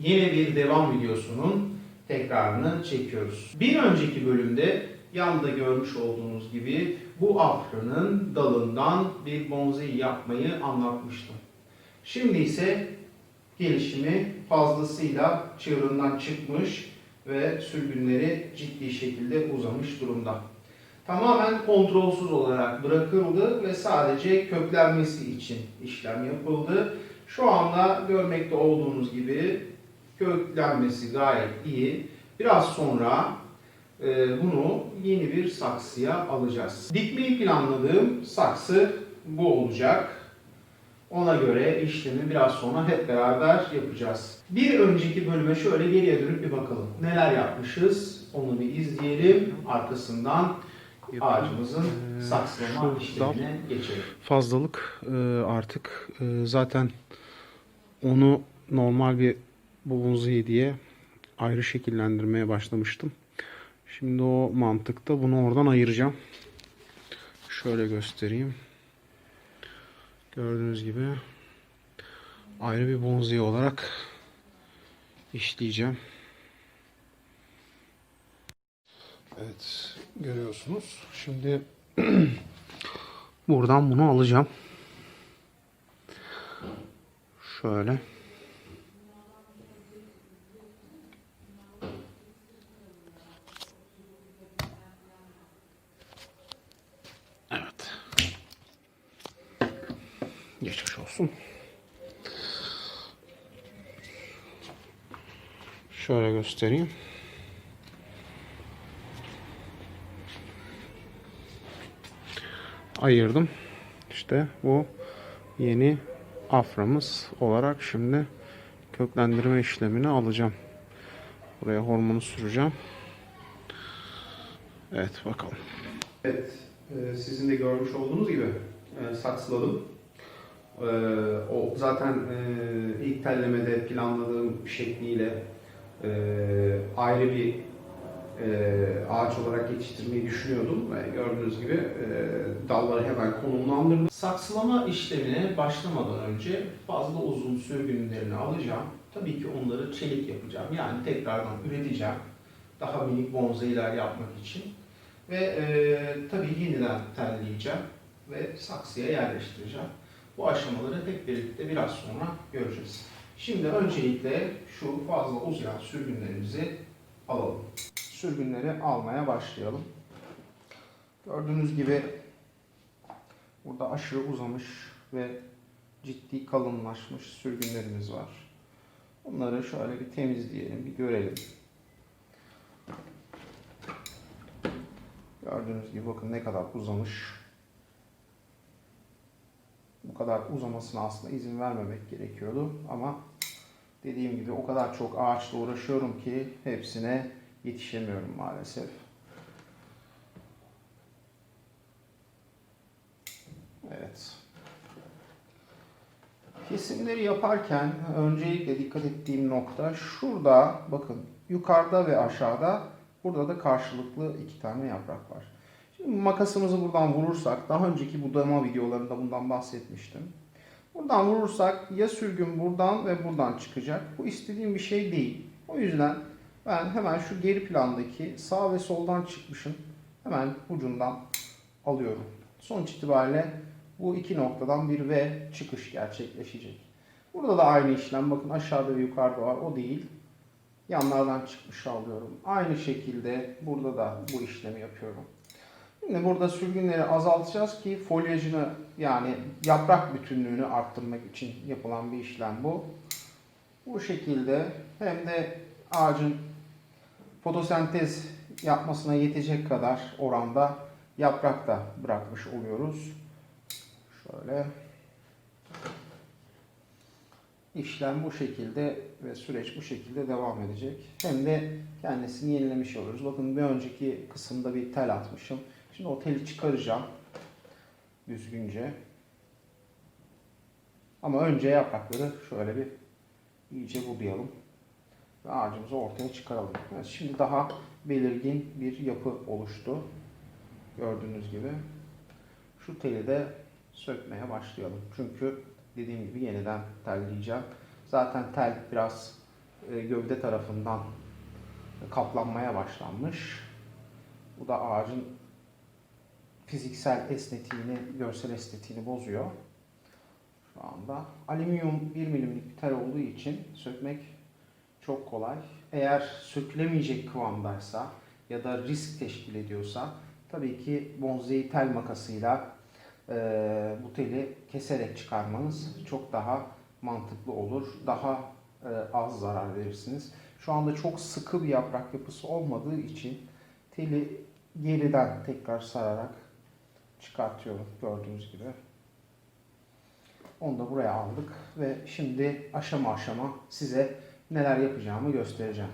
yeni bir devam videosunun tekrarını çekiyoruz. Bir önceki bölümde yanda görmüş olduğunuz gibi bu afranın dalından bir bonsai yapmayı anlatmıştım. Şimdi ise gelişimi fazlasıyla çığırından çıkmış ve sürgünleri ciddi şekilde uzamış durumda. Tamamen kontrolsüz olarak bırakıldı ve sadece köklenmesi için işlem yapıldı. Şu anda görmekte olduğunuz gibi köklenmesi gayet iyi. Biraz sonra e, bunu yeni bir saksıya alacağız. Dikmeyi planladığım saksı bu olacak. Ona göre işlemi biraz sonra hep beraber yapacağız. Bir önceki bölüme şöyle geriye dönüp bir bakalım. Neler yapmışız onu bir izleyelim. Arkasından ağacımızın sakslama işlemine geçelim. fazlalık e, artık e, zaten onu normal bir bonsai diye ayrı şekillendirmeye başlamıştım. Şimdi o mantıkta bunu oradan ayıracağım. Şöyle göstereyim. Gördüğünüz gibi ayrı bir bonsai olarak işleyeceğim. Evet görüyorsunuz. Şimdi Buradan bunu alacağım. Şöyle. Şöyle göstereyim. ayırdım. İşte bu yeni aframız olarak şimdi köklendirme işlemini alacağım. Buraya hormonu süreceğim. Evet bakalım. Evet, e, sizin de görmüş olduğunuz gibi e, saksıladım. E, O zaten ilk tellemede planladığım şekliyle e, ayrı bir e, ağaç olarak yetiştirmeyi düşünüyordum ve gördüğünüz gibi e, dalları hemen konumlandırdım. Saksılama işlemine başlamadan önce fazla uzun sürgünlerini alacağım. Tabii ki onları çelik yapacağım. Yani tekrardan üreteceğim. Daha minik bonsailer yapmak için. Ve e, tabii yeniden telleyeceğim ve saksıya yerleştireceğim. Bu aşamaları hep birlikte biraz sonra göreceğiz. Şimdi öncelikle şu fazla uzayan sürgünlerimizi alalım. Sürgünleri almaya başlayalım. Gördüğünüz gibi burada aşırı uzamış ve ciddi kalınlaşmış sürgünlerimiz var. Bunları şöyle bir temizleyelim, bir görelim. Gördüğünüz gibi bakın ne kadar uzamış. Bu kadar uzamasına aslında izin vermemek gerekiyordu ama dediğim gibi o kadar çok ağaçla uğraşıyorum ki hepsine yetişemiyorum maalesef. Evet. Kesimleri yaparken öncelikle dikkat ettiğim nokta şurada bakın yukarıda ve aşağıda burada da karşılıklı iki tane yaprak var. Makasımızı buradan vurursak daha önceki budama videolarında bundan bahsetmiştim. Buradan vurursak ya sürgün buradan ve buradan çıkacak. Bu istediğim bir şey değil. O yüzden ben hemen şu geri plandaki sağ ve soldan çıkmışın hemen ucundan alıyorum. Sonuç itibariyle bu iki noktadan bir V çıkış gerçekleşecek. Burada da aynı işlem. Bakın aşağıda ve yukarıda var. O değil. Yanlardan çıkmış alıyorum. Aynı şekilde burada da bu işlemi yapıyorum. Şimdi burada sürgünleri azaltacağız ki folyajını yani yaprak bütünlüğünü arttırmak için yapılan bir işlem bu. Bu şekilde hem de ağacın fotosentez yapmasına yetecek kadar oranda yaprak da bırakmış oluyoruz. Şöyle. İşlem bu şekilde ve süreç bu şekilde devam edecek. Hem de kendisini yenilemiş oluruz. Bakın bir önceki kısımda bir tel atmışım. Şimdi o teli çıkaracağım. Düzgünce. Ama önce yaprakları şöyle bir iyice budayalım. Ve ağacımızı ortaya çıkaralım. Evet, şimdi daha belirgin bir yapı oluştu. Gördüğünüz gibi. Şu teli de sökmeye başlayalım. Çünkü dediğim gibi yeniden telleyeceğim. Zaten tel biraz e, gövde tarafından kaplanmaya başlanmış. Bu da ağacın fiziksel estetiğini, görsel estetiğini bozuyor. Şu anda alüminyum 1 milimlik bir tel olduğu için sökmek çok kolay. Eğer sökülemeyecek kıvamdaysa ya da risk teşkil ediyorsa tabii ki bonzeyi tel makasıyla e, bu teli keserek çıkarmanız çok daha mantıklı olur. Daha e, az zarar verirsiniz. Şu anda çok sıkı bir yaprak yapısı olmadığı için teli geriden tekrar sararak çıkartıyorum gördüğünüz gibi. Onu da buraya aldık ve şimdi aşama aşama size neler yapacağımı göstereceğim.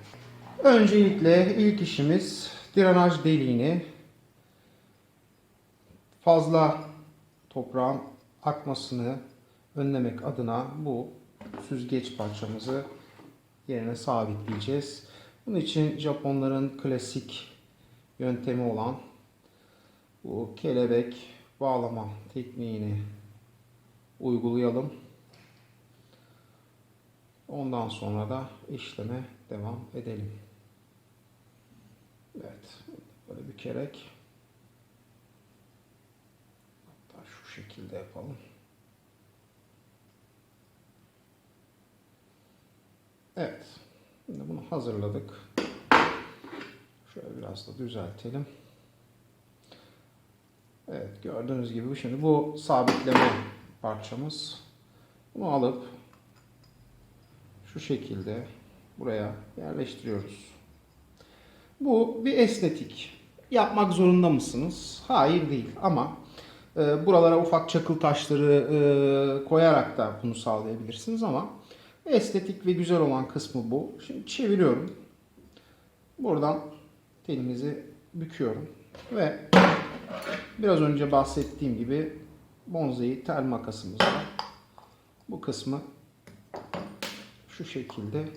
Öncelikle ilk işimiz drenaj deliğini fazla toprağın akmasını önlemek adına bu süzgeç parçamızı yerine sabitleyeceğiz. Bunun için Japonların klasik yöntemi olan bu kelebek bağlama tekniğini uygulayalım. Ondan sonra da işleme devam edelim. Evet, böyle bükerek hatta şu şekilde yapalım. Evet, şimdi bunu hazırladık. Şöyle biraz da düzeltelim. Evet, gördüğünüz gibi bu şimdi bu sabitleme parçamız. Bunu alıp şu şekilde buraya yerleştiriyoruz. Bu bir estetik. Yapmak zorunda mısınız? Hayır değil ama e, buralara ufak çakıl taşları e, koyarak da bunu sağlayabilirsiniz ama estetik ve güzel olan kısmı bu. Şimdi çeviriyorum. Buradan telimizi büküyorum ve biraz önce bahsettiğim gibi bonzeyi tel makasımızla bu kısmı şu şekilde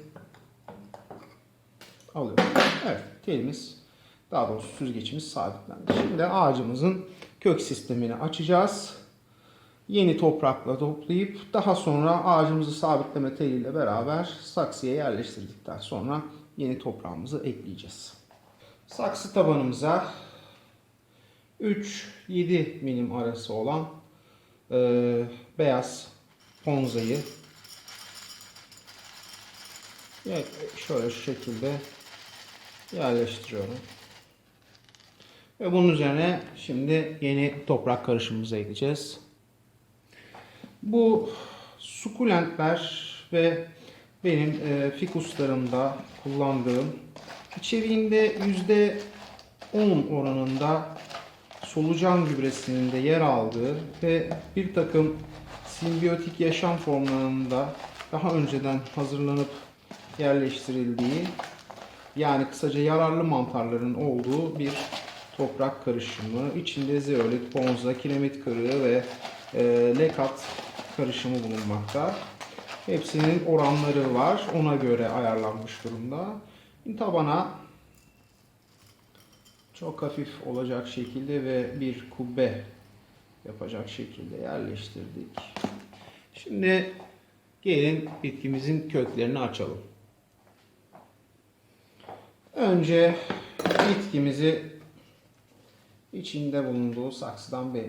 alıyorum. Evet, telimiz daha doğrusu süzgeçimiz sabitlendi. Şimdi ağacımızın kök sistemini açacağız. Yeni toprakla toplayıp daha sonra ağacımızı sabitleme teliyle beraber saksıya yerleştirdikten sonra yeni toprağımızı ekleyeceğiz. Saksı tabanımıza 3-7 milim arası olan e, beyaz ponzayı Evet, şöyle şu şekilde yerleştiriyorum. Ve bunun üzerine şimdi yeni toprak karışımımızı ekleyeceğiz. Bu sukulentler ve benim e, fikuslarımda kullandığım içeriğinde %10 oranında solucan gübresinin de yer aldığı ve bir takım simbiyotik yaşam formlarında daha önceden hazırlanıp yerleştirildiği yani kısaca yararlı mantarların olduğu bir toprak karışımı. İçinde zeolit, bonza, kiremit kırığı ve e, lekat karışımı bulunmakta. Hepsinin oranları var. Ona göre ayarlanmış durumda. Tabana çok hafif olacak şekilde ve bir kubbe yapacak şekilde yerleştirdik. Şimdi gelin bitkimizin köklerini açalım. Önce bitkimizi içinde bulunduğu saksıdan bir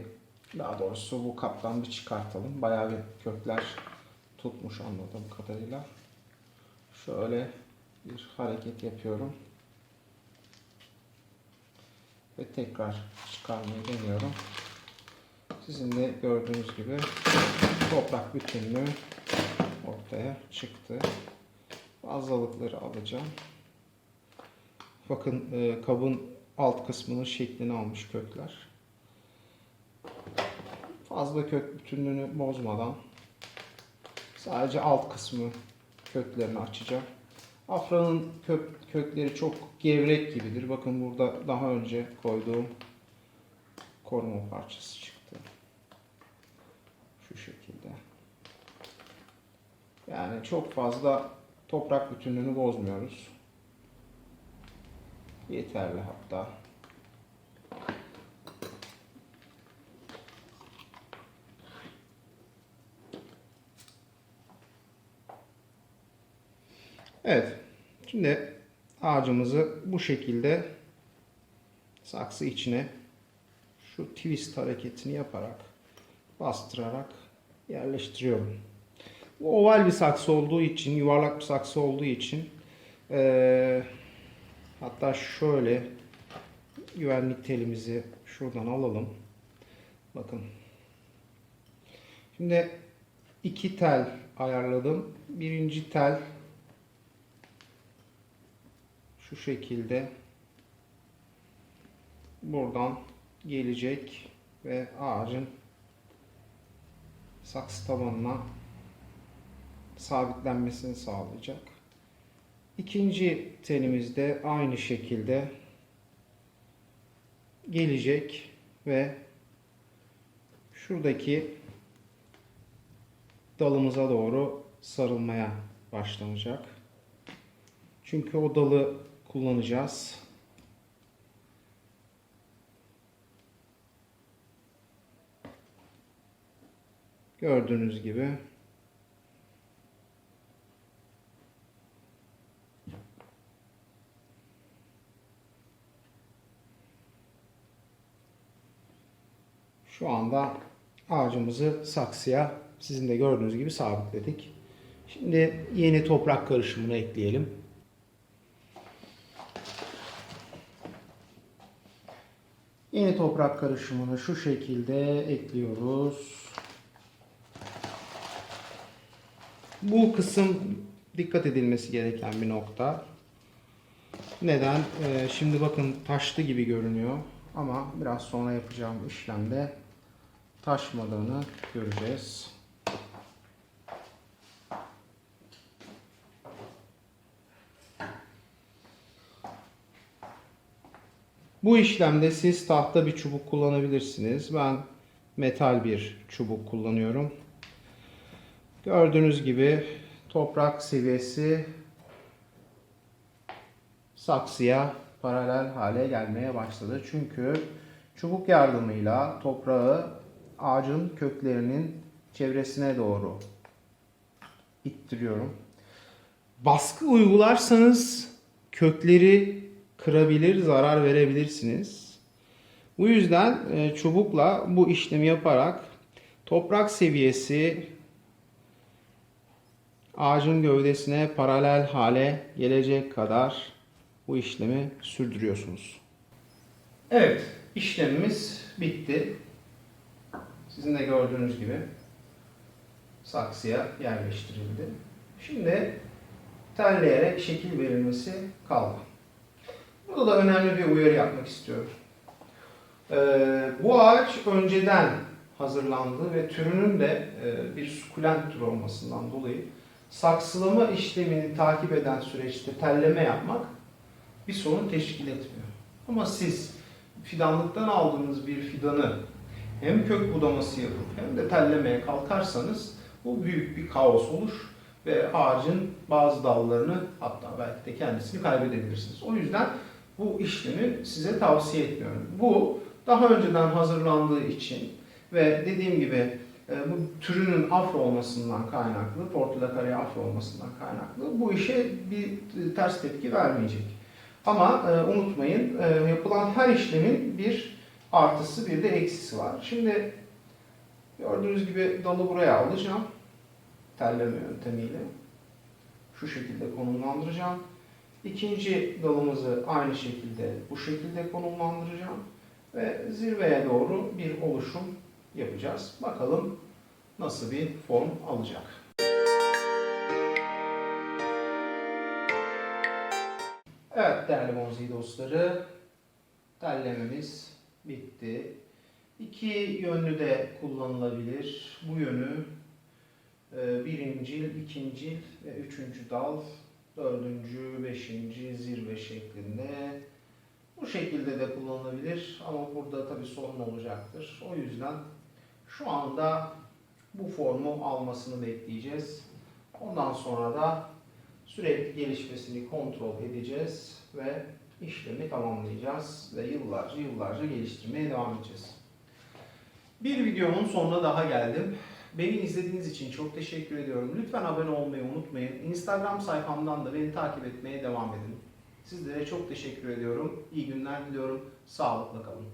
daha doğrusu bu kaptan bir çıkartalım. Bayağı bir kökler tutmuş anladığım kadarıyla. Şöyle bir hareket yapıyorum. Ve tekrar çıkarmayı deniyorum. Sizin de gördüğünüz gibi toprak bütünlüğü ortaya çıktı. Fazlalıkları alacağım. Bakın e, kabın alt kısmının şeklini almış kökler. Fazla kök bütünlüğünü bozmadan sadece alt kısmı köklerini açacağım. Afranın kök, kökleri çok gevrek gibidir. Bakın burada daha önce koyduğum koruma parçası çıktı. Şu şekilde. Yani çok fazla toprak bütünlüğünü bozmuyoruz. Yeterli hatta. Evet. Şimdi ağacımızı bu şekilde saksı içine şu twist hareketini yaparak bastırarak yerleştiriyorum. Bu oval bir saksı olduğu için, yuvarlak bir saksı olduğu için eee, hatta şöyle güvenlik telimizi şuradan alalım. Bakın. Şimdi iki tel ayarladım. Birinci tel şu şekilde buradan gelecek ve ağacın saksı tabanına sabitlenmesini sağlayacak. İkinci telimiz de aynı şekilde gelecek ve şuradaki dalımıza doğru sarılmaya başlanacak. Çünkü o dalı kullanacağız. Gördüğünüz gibi şu anda ağacımızı saksıya sizin de gördüğünüz gibi sabitledik. Şimdi yeni toprak karışımını ekleyelim. Yeni toprak karışımını şu şekilde ekliyoruz. Bu kısım dikkat edilmesi gereken bir nokta. Neden? Ee, şimdi bakın taşlı gibi görünüyor ama biraz sonra yapacağım işlemde taşmadığını göreceğiz. Bu işlemde siz tahta bir çubuk kullanabilirsiniz. Ben metal bir çubuk kullanıyorum. Gördüğünüz gibi toprak seviyesi saksıya paralel hale gelmeye başladı. Çünkü çubuk yardımıyla toprağı ağacın köklerinin çevresine doğru ittiriyorum. Baskı uygularsanız kökleri kırabilir, zarar verebilirsiniz. Bu yüzden e, çubukla bu işlemi yaparak toprak seviyesi ağacın gövdesine paralel hale gelecek kadar bu işlemi sürdürüyorsunuz. Evet, işlemimiz bitti. Sizin de gördüğünüz gibi saksıya yerleştirildi. Şimdi telleyerek şekil verilmesi kaldı. Burada da önemli bir uyarı yapmak istiyorum. Ee, bu ağaç önceden hazırlandı ve türünün de e, bir sukulent tür olmasından dolayı saksılama işlemini takip eden süreçte telleme yapmak bir sorun teşkil etmiyor. Ama siz fidanlıktan aldığınız bir fidanı hem kök budaması yapıp hem de tellemeye kalkarsanız bu büyük bir kaos olur ve ağacın bazı dallarını hatta belki de kendisini kaybedebilirsiniz. O yüzden bu işlemi size tavsiye etmiyorum. Bu daha önceden hazırlandığı için ve dediğim gibi e, bu türünün afro olmasından kaynaklı, portulakare afro olmasından kaynaklı bu işe bir ters tepki vermeyecek. Ama e, unutmayın e, yapılan her işlemin bir artısı bir de eksisi var. Şimdi gördüğünüz gibi dalı buraya alacağım. Telleme yöntemiyle. Şu şekilde konumlandıracağım. İkinci dalımızı aynı şekilde bu şekilde konumlandıracağım. Ve zirveye doğru bir oluşum yapacağız. Bakalım nasıl bir form alacak. Evet değerli Bonzi dostları, tellememiz bitti. İki yönlü de kullanılabilir. Bu yönü e, birincil, ikincil ve üçüncü dal, dördüncü, beşinci zirve şeklinde. Bu şekilde de kullanılabilir ama burada tabii sorun olacaktır. O yüzden şu anda bu formu almasını bekleyeceğiz. Ondan sonra da sürekli gelişmesini kontrol edeceğiz ve işlemi tamamlayacağız ve yıllarca yıllarca geliştirmeye devam edeceğiz. Bir videomun sonuna daha geldim. Beni izlediğiniz için çok teşekkür ediyorum. Lütfen abone olmayı unutmayın. Instagram sayfamdan da beni takip etmeye devam edin. Sizlere çok teşekkür ediyorum. İyi günler diliyorum. Sağlıkla kalın.